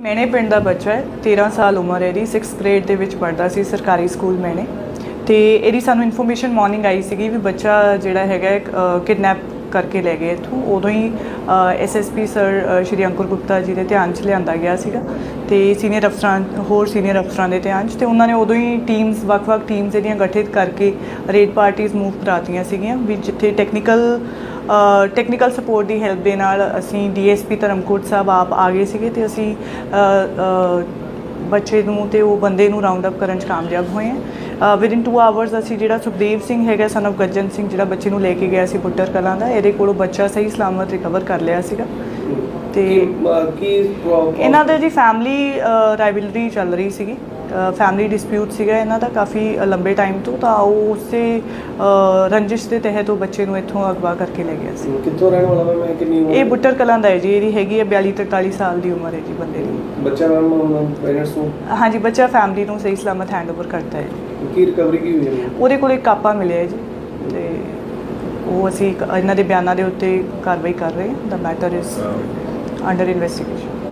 ਮੈਨੇ ਪਿੰਡ ਦਾ ਬੱਚਾ ਹੈ 13 ਸਾਲ ਉਮਰ ਹੈ ਇਹਦੀ 6th ਗ੍ਰੇਡ ਦੇ ਵਿੱਚ ਪੜ੍ਹਦਾ ਸੀ ਸਰਕਾਰੀ ਸਕੂਲ ਮੈਨੇ। ਤੇ ਇਹਦੀ ਸਾਨੂੰ ਇਨਫੋਰਮੇਸ਼ਨ ਮਾਰਨਿੰਗ ਆਈ ਸੀਗੀ ਵੀ ਬੱਚਾ ਜਿਹੜਾ ਹੈਗਾ ਕਿਡਨੈਪ ਕਰਕੇ ਲੈ ਗਏ ਇੱਥੋਂ। ਉਦੋਂ ਹੀ ਐਸਐਸਪੀ ਸਰ ਸ਼੍ਰੀ ਅੰਕੁਰ ਗੁਪਤਾ ਜੀ ਦੇ ਧਿਆਨ 'ਚ ਲਿਆਂਦਾ ਗਿਆ ਸੀਗਾ ਤੇ ਸੀਨੀਅਰ ਅਫਸਰਾਂ, ਹੋਰ ਸੀਨੀਅਰ ਅਫਸਰਾਂ ਦੇ ਧਿਆਨ 'ਚ ਤੇ ਉਹਨਾਂ ਨੇ ਉਦੋਂ ਹੀ ਟੀਮਸ ਵੱਖ-ਵੱਖ ਟੀਮਸ ਇਹਦੀਆਂ ਗਠਿਤ ਕਰਕੇ ਰੇਡ ਪਾਰਟੀਆਂ ਮੂਵ ਕਰਾਤੀਆਂ ਸੀਗੀਆਂ ਵੀ ਜਿੱਥੇ ਟੈਕਨੀਕਲ ਟੈਕਨੀਕਲ ਸਪੋਰਟ ਦੀ ਹੈਲਪ ਦੇ ਨਾਲ ਅਸੀਂ ਡੀਐਸਪੀ ਧਰਮਕੋਟ ਸਾਹਿਬ ਆਪ ਆ ਗਏ ਸੀਗੇ ਤੇ ਅਸੀਂ ਬੱਚੇ ਨੂੰ ਤੇ ਉਹ ਬੰਦੇ ਨੂੰ ਰਾਉਂਡ ਅਪ ਕਰਨ 'ਚ ਕਾਮਯਾਬ ਹੋਏ ਹਾਂ। ਵਿਦਿਨ 2 ਆਵਰਸ ਅਸੀਂ ਜਿਹੜਾ ਸੁਖਦੇਵ ਸਿੰਘ ਹੈਗਾ ਸਨ of ਗੱਜਨ ਸਿੰਘ ਜਿਹੜਾ ਬੱਚੇ ਨੂੰ ਲੈ ਕੇ ਗਿਆ ਸੀ ਪੁੱਟਰ ਕਲਾਂ ਦਾ ਇਹਦੇ ਕੋਲੋਂ ਬੱਚਾ ਸਹੀ ਸਲਾਮਤ ਰਿਕਵਰ ਕਰ ਲਿਆ ਸੀਗਾ। ਤੇ ਇਹਨਾਂ ਦੇ ਜੀ ਫੈਮਿਲੀ ਰਾਈਵਲਰੀ ਚੱਲ ਰਹੀ ਸੀਗੀ। ਫੈਮਿਲੀ ਡਿਸਪਿਊਟ ਸੀਗਾ ਇਹਨਾਂ ਦਾ ਕਾਫੀ ਲੰਬੇ ਟਾਈਮ ਤੋਂ ਤਾਂ ਉਹ ਉਸੇ ਰੰਜਿਸ਼ ਦੇ ਤਹਿਤ ਉਹ ਬੱਚੇ ਨੂੰ ਇੱਥੋਂ ਅਗਵਾ ਕਰਕੇ ਲੈ ਗਿਆ ਸੀ। ਕਿੱਥੋਂ ਰਹਿਣ ਵਾਲਾ ਮੈਂ ਕਿੰਨੀ ਇਹ ਬੁੱਟਰ ਕਲਾਂ ਦਾ ਹੈ ਜੀ ਇਹਦੀ ਹੈਗੀ ਹੈ 42 43 ਸਾਲ ਦੀ ਉਮਰ ਹੈ ਜੀ ਬੰਦੇ ਦੀ। ਬੱਚਾ ਮੈਮ ਪੇਰੈਂਟਸ ਨੂੰ? ਹਾਂਜੀ ਬੱਚਾ ਫੈਮਿਲੀ ਨੂੰ ਸਹੀ ਸਲਾਮਤ ਹੈਂਡਓਵਰ ਕਰਦਾ ਹੈ ਕੀ ਰਿਕਵਰੀ ਕੀ ਹੋਈ ਹੈ? ਉਹਦੇ ਕੋਲ ਇੱਕ ਕਾਪਾ ਮਿਲਿਆ ਜੀ ਤੇ ਉਹ ਅਸੀਂ ਇਹਨਾਂ ਦੇ ਬਿਆਨਾਂ ਦੇ ਉੱਤੇ ਕਾਰਵਾਈ ਕਰ ਰਹੇ ਹਾਂ ਦਾ ਮੈਟਰ ਇਜ਼ ਅੰਡਰ ਇਨਵੈਸਟੀਗੇਸ਼ਨ